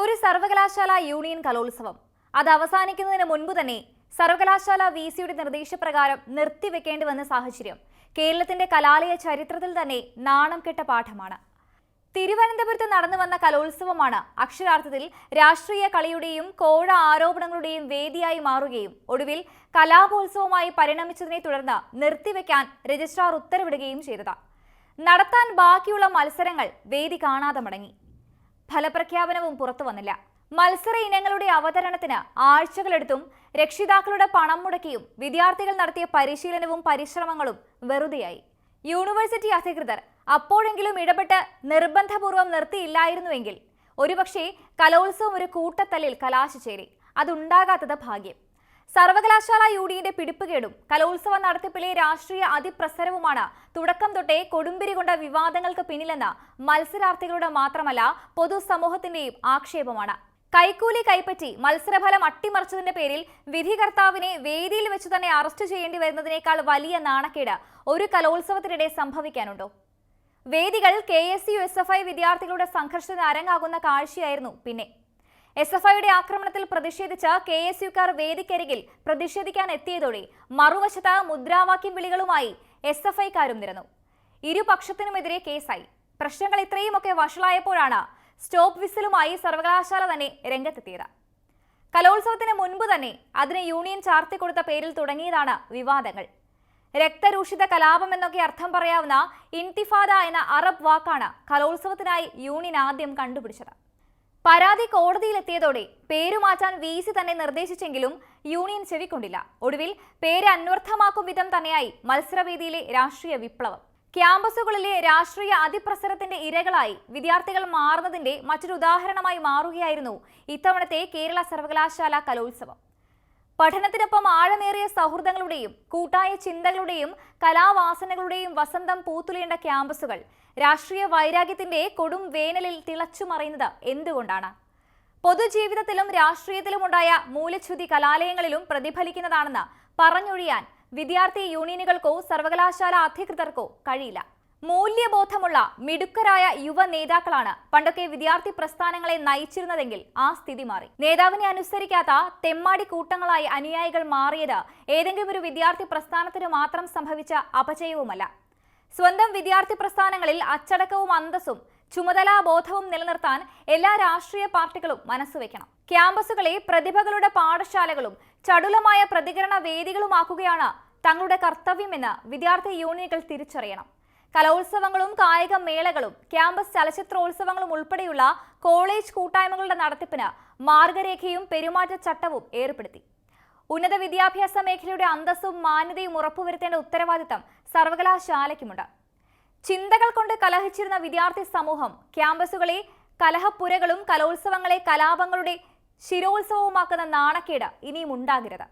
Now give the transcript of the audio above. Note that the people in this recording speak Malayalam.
ഒരു സർവകലാശാല യൂണിയൻ കലോത്സവം. അത് അവസാനിക്കുന്നതിന് മുൻപ് തന്നെ സർവകലാശാല വി സിയുടെ നിർദ്ദേശപ്രകാരം നിർത്തിവെക്കേണ്ടി വന്ന സാഹചര്യം കേരളത്തിന്റെ കലാലയ ചരിത്രത്തിൽ തന്നെ നാണം കെട്ട പാഠമാണ്. തിരുവനന്തപുരത്ത് നടന്നു വന്ന കലോത്സവമാണ് അക്ഷരാർത്ഥത്തിൽ രാഷ്ട്രീയ കളിയുടെയും കോഴ ആരോപണങ്ങളുടെയും വേദിയായി മാറുകയും ഒടുവിൽ കലാപോത്സവമായി പരിണമിച്ചതിനെ തുടർന്ന് നിർത്തിവെക്കാൻ രജിസ്ട്രാർ ഉത്തരവിടുകയും ചെയ്തത്. നടത്താൻ ബാക്കിയുള്ള മത്സരങ്ങൾ വേദി കാണാതെ മടങ്ങി. ഫലപ്രഖ്യാപനവും പുറത്തു വന്നില്ല. മത്സര ഇനങ്ങളുടെ അവതരണത്തിന് ആഴ്ചകളെടുത്തും രക്ഷിതാക്കളുടെ പണം മുടക്കിയും വിദ്യാർത്ഥികൾ നടത്തിയ പരിശീലനവും പരിശ്രമങ്ങളും വെറുതെയായി. യൂണിവേഴ്സിറ്റി അധികൃതർ അപ്പോഴെങ്കിലും ഇടപെട്ട് നിർബന്ധപൂർവം നിർത്തിയില്ലായിരുന്നുവെങ്കിൽ ഒരുപക്ഷേ കലോത്സവം ഒരു കൂട്ടത്തല്ലിൽ കലാശിച്ചേരി അതുണ്ടാകാത്തത് ഭാഗ്യം. സർവകലാശാല യൂണിയന്റെ പിടിപ്പുകേടും കലോത്സവ നടത്തിപ്പിലെ രാഷ്ട്രീയ അതിപ്രസരവുമാണ് തുടക്കം തൊട്ടേ കൊടുമ്പിരി കൊണ്ട വിവാദങ്ങൾക്ക് പിന്നിലെന്ന് മത്സരാർത്ഥികളുടെ മാത്രമല്ല പൊതുസമൂഹത്തിന്റെയും ആക്ഷേപമാണ്. കൈക്കൂലി കൈപ്പറ്റി മത്സരഫലം അട്ടിമറിച്ചതിന്റെ പേരിൽ വിധികർത്താവിനെ വേദിയിൽ വെച്ച് തന്നെ അറസ്റ്റ് ചെയ്യേണ്ടി വരുന്നതിനേക്കാൾ വലിയ നാണക്കേട് ഒരു കലോത്സവത്തിനിടെ സംഭവിക്കാനുണ്ടോ? വേദികൾ K S U S F I വിദ്യാർത്ഥികളുടെ സംഘർഷത്തിന് അരങ്ങാകുന്ന കാഴ്ചയായിരുന്നു പിന്നെ. എസ് എഫ് ഐയുടെ ആക്രമണത്തിൽ പ്രതിഷേധിച്ച കെ എസ് യുക്കാർ വേദിക്കരികിൽ പ്രതിഷേധിക്കാൻ എത്തിയതോടെ മറുവശത്ത് മുദ്രാവാക്യം വിളികളുമായി എസ് എഫ് ഐക്കാരും നിരന്നു. ഇരുപക്ഷത്തിനുമെതിരെ കേസായി. പ്രശ്നങ്ങൾ ഇത്രയുമൊക്കെ വഷളായപ്പോഴാണ് സ്റ്റോപ്പ് വിസിലുമായി സർവകലാശാല തന്നെ രംഗത്തെത്തിയത്. കലോത്സവത്തിന് മുൻപ് തന്നെ അതിന് യൂണിയൻ ചാർത്തി കൊടുത്ത പേരിൽ തുടങ്ങിയതാണ് വിവാദങ്ങൾ. രക്തരൂഷിത കലാപം എന്നൊക്കെ അർത്ഥം പറയാവുന്ന ഇൻതിഫാദ എന്ന അറബ് വാക്കാണ് കലോത്സവത്തിനായി യൂണിയൻ ആദ്യം കണ്ടുപിടിച്ചത്. പരാതി കോടതിയിലെത്തിയതോടെ പേരുമാറ്റാൻ വി സി തന്നെ നിർദ്ദേശിച്ചെങ്കിലും യൂണിയൻ ചെവിക്കൊണ്ടില്ല. ഒടുവിൽ പേര് അന്വർത്ഥമാക്കും വിധം തന്നെയായി മത്സരവേദിയിലെ രാഷ്ട്രീയ വിപ്ലവം. ക്യാമ്പസുകളിലെ രാഷ്ട്രീയ അതിപ്രസരത്തിന്റെ ഇരകളായി വിദ്യാർത്ഥികൾ മാറുന്നതിന്റെ മറ്റൊരു ഉദാഹരണമായി മാറുകയായിരുന്നു ഇത്തവണത്തെ കേരള സർവകലാശാല കലോത്സവം. പഠനത്തിനൊപ്പം ആഴമേറിയ സൗഹൃദങ്ങളുടെയും കൂട്ടായ ചിന്തകളുടെയും കലാവാസനകളുടെയും വസന്തം പൂത്തുലേണ്ട ക്യാമ്പസുകൾ രാഷ്ട്രീയ വൈരാഗ്യത്തിന്റെ കൊടും വേനലിൽ തിളച്ചുമറിയുന്നത് എന്തുകൊണ്ടാണ്? പൊതുജീവിതത്തിലും രാഷ്ട്രീയത്തിലുമുണ്ടായ മൂലച്ഛുതി കലാലയങ്ങളിലും പ്രതിഫലിക്കുന്നതാണെന്ന് പറഞ്ഞൊഴിയാൻ വിദ്യാർത്ഥി യൂണിയനുകൾക്കോ സർവകലാശാല അധികൃതർക്കോ കഴിയില്ല. മൂല്യബോധമുള്ള മിടുക്കരായ യുവ നേതാക്കളാണ് പണ്ടൊക്കെ വിദ്യാർത്ഥി പ്രസ്ഥാനങ്ങളെ നയിച്ചിരുന്നതെങ്കിൽ ആ സ്ഥിതി മാറി. നേതാവിനെ അനുസരിക്കാത്ത തെമ്മാടി കൂട്ടങ്ങളായി അനുയായികൾ മാറിയത് ഏതെങ്കിലും ഒരു വിദ്യാർത്ഥി പ്രസ്ഥാനത്തിന് മാത്രം സംഭവിച്ച അപചയവുമല്ല സ്വന്തം വിദ്യാർത്ഥി പ്രസ്ഥാനങ്ങളിൽ അച്ചടക്കവും അന്തസ്സും ചുമതലാബോധവും നിലനിർത്താൻ എല്ലാ രാഷ്ട്രീയ പാർട്ടികളും മനസ്സുവെക്കണം ക്യാമ്പസുകളെ പ്രതിഭകളുടെ പാഠശാലകളും ചടുലമായ പ്രതികരണ വേദികളുമാക്കുകയാണ് തങ്ങളുടെ കർത്തവ്യമെന്ന് വിദ്യാർത്ഥി യൂണിയനുകൾ തിരിച്ചറിയണം. കലോത്സവങ്ങളും കായിക മേളകളും ക്യാമ്പസ് ചലച്ചിത്രോത്സവങ്ങളും ഉൾപ്പെടെയുള്ള കോളേജ് കൂട്ടായ്മകളുടെ നടത്തിപ്പിന് മാർഗരേഖയും പെരുമാറ്റച്ചട്ടവും ഏർപ്പെടുത്തി. ഉന്നത വിദ്യാഭ്യാസ മേഖലയുടെ അന്തസ്സും മാന്യതയും ഉറപ്പുവരുത്തേണ്ട ഉത്തരവാദിത്തം സർവകലാശാലയ്ക്കുമുണ്ട്. ചിന്തകൾ കൊണ്ട് കലഹിച്ചിരുന്ന വിദ്യാർത്ഥി സമൂഹം ക്യാമ്പസുകളെ കലഹപ്പുരകളും കലോത്സവങ്ങളെ കലാപങ്ങളുടെ ശിരോത്സവവുമാക്കുന്ന നാണക്കേട് ഇനിയും ഉണ്ടാകരുത്